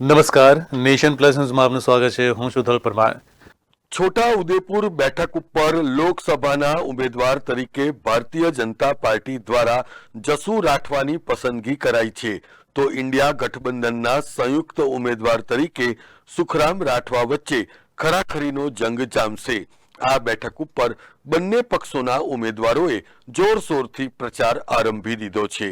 નમસ્કાર. Nation plus ન્યૂઝમાં આપનું સ્વાગત છે. હું શુધલ પરમાર. છોટા ઉદેપુર બેઠક ઉપર લોકસભાના ઉમેદવાર તરીકે ભારતીય જનતા પાર્ટી દ્વારા જસુ રાઠવાની પસંદગી કરાઈ છે. તો ઇન્ડિયા ગઠબંધનના સંયુક્ત ઉમેદવાર તરીકે સુખરામ રાઠવા વચ્ચે ખરાખરીનો જંગ જામશે. આ બેઠક ઉપર બંને પક્ષોના ઉમેદવારોએ જોરશોરથી પ્રચાર આરંભી દીધો છે.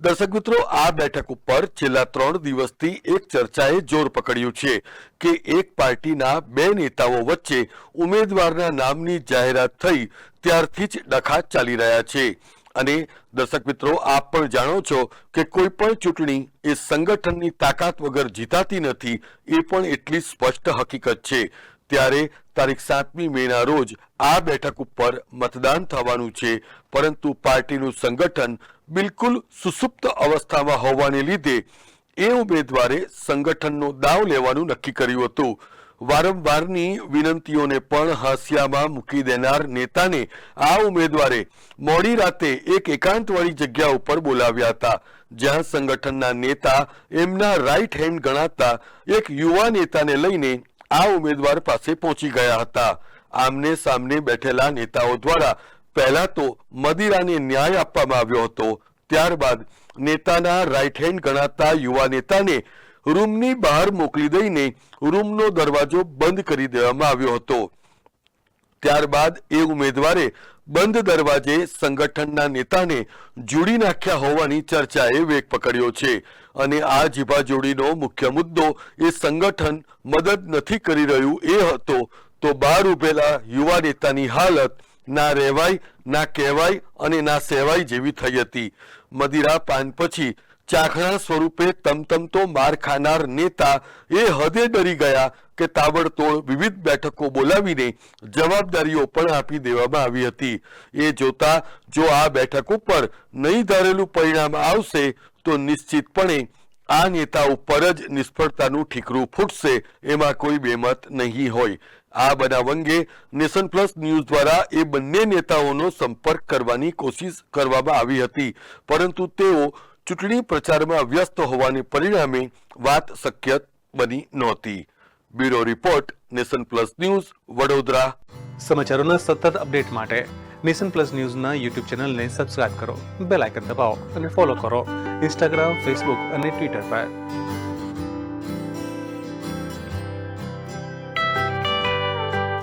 દર્શક મિત્રો, આ બેઠક ઉપર છેલ્લા ત્રણ દિવસથી એક ચર્ચાએ જોર પકડ્યું છે કે એક પાર્ટીના બે નેતાઓ વચ્ચે ઉમેદવારના નામની જાહેરાત થઈ ત્યારથી જ ડખા ચાલી રહ્યા છે. અને દર્શક મિત્રો, આપ પણ જાણો છો કે કોઈ પણ ચૂંટણી એ સંગઠનની તાકાત વગર જીતાતી નથી, એ પણ એટલી સ્પષ્ટ હકીકત છે. ત્યારે તારીખ સાતમી મેના રોજ આ બેઠક ઉપર મતદાન થવાનું છે. પરંતુ પાર્ટીનું સંગઠન બિલકુલ સુસુપ્ત અવસ્થામાં હોવાને લીધે એ ઉમેદવારે સંગઠનનો દાવ લેવાનું નક્કી કર્યું હતું. વારંવારની વિનંતીઓને પણ હાસ્યામાં મૂકી દેનાર નેતાને આ ઉમેદવારે મોડી રાતે એક એકાંતવાળી જગ્યા ઉપર બોલાવ્યા હતા, જ્યાં સંગઠનના નેતા એમના રાઈટ હેન્ડ ગણાતા એક યુવા નેતાને લઈને આ ઉમેદવાર પાસે પહોંચી ગયા હતા. આમને સામને બેઠેલા નેતાઓ દ્વારા પહેલા તો મદિરાને ન્યાય આપવામાં આવ્યો હતો. ત્યારબાદ નેતાના રાઈટ હેન્ડ ગણાતા યુવા નેતાને રૂમની બહાર મોકલી દઈને રૂમનો દરવાજો બંધ કરી દેવામાં આવ્યો હતો. ત્યારબાદ એ ઉમેદવારે બંધ દરવાજે સંગઠનના નેતાને જોડી નાખ્યા હોવાની ચર્ચાએ વેગ પકડ્યો છે. અને આ જીભાજોડીનો મુખ્ય મુદ્દો એ સંગઠન મદદ નથી કરી રહ્યું એ હતો. તો બહાર ઉભેલા યુવા નેતાની હાલત, ના રહેવાય, ના કહેવાય અને ના સહેવાય જેવી થઈ હતી. મદિરા પાન પછી ચાખણા સ્વરૂપે તમતમતો માર ખાનાર નેતા. એ હદે ડરી ગયા કે તાબડતોડ વિવિધ બેઠકો બોલાવીને જવાબદારીઓ પણ આપી દેવામાં આવી હતી. એ જોતા જો આ બેઠક ઉપર નહીં ધારેલું પરિણામ આવશે, તો નિશ્ચિતપણે આ નેતા ઉપર જ નિષ્ફળતાનું ઠીકરું ફૂટશે, એમાં કોઈ બેમત નહીં હોય. આ બનાવ અંગે નેશન પ્લસ ન્યૂઝ દ્વારા એ બંને નેતાઓનો સંપર્ક કરવાની કોશિશ કરવામાં આવી હતી. પરંતુ તેઓ ચૂંટણી પ્રચારમાં વ્યસ્ત હોવાની પરિણામે વાત શક્ય બની નહોતી. Bureau report, nation plus news, Vadodara. સમાચારોના સતત અપડેટ માટે નેશન પ્લસ ન્યૂઝના યુટ્યુબ ચેનલને સબસ્ક્રાઇબ કરો, બેલ આઇકન દબાવો અને ફોલો કરો. ઇન્સ્ટાગ્રામ, ફેસબુક અને ટ્વિટર પર.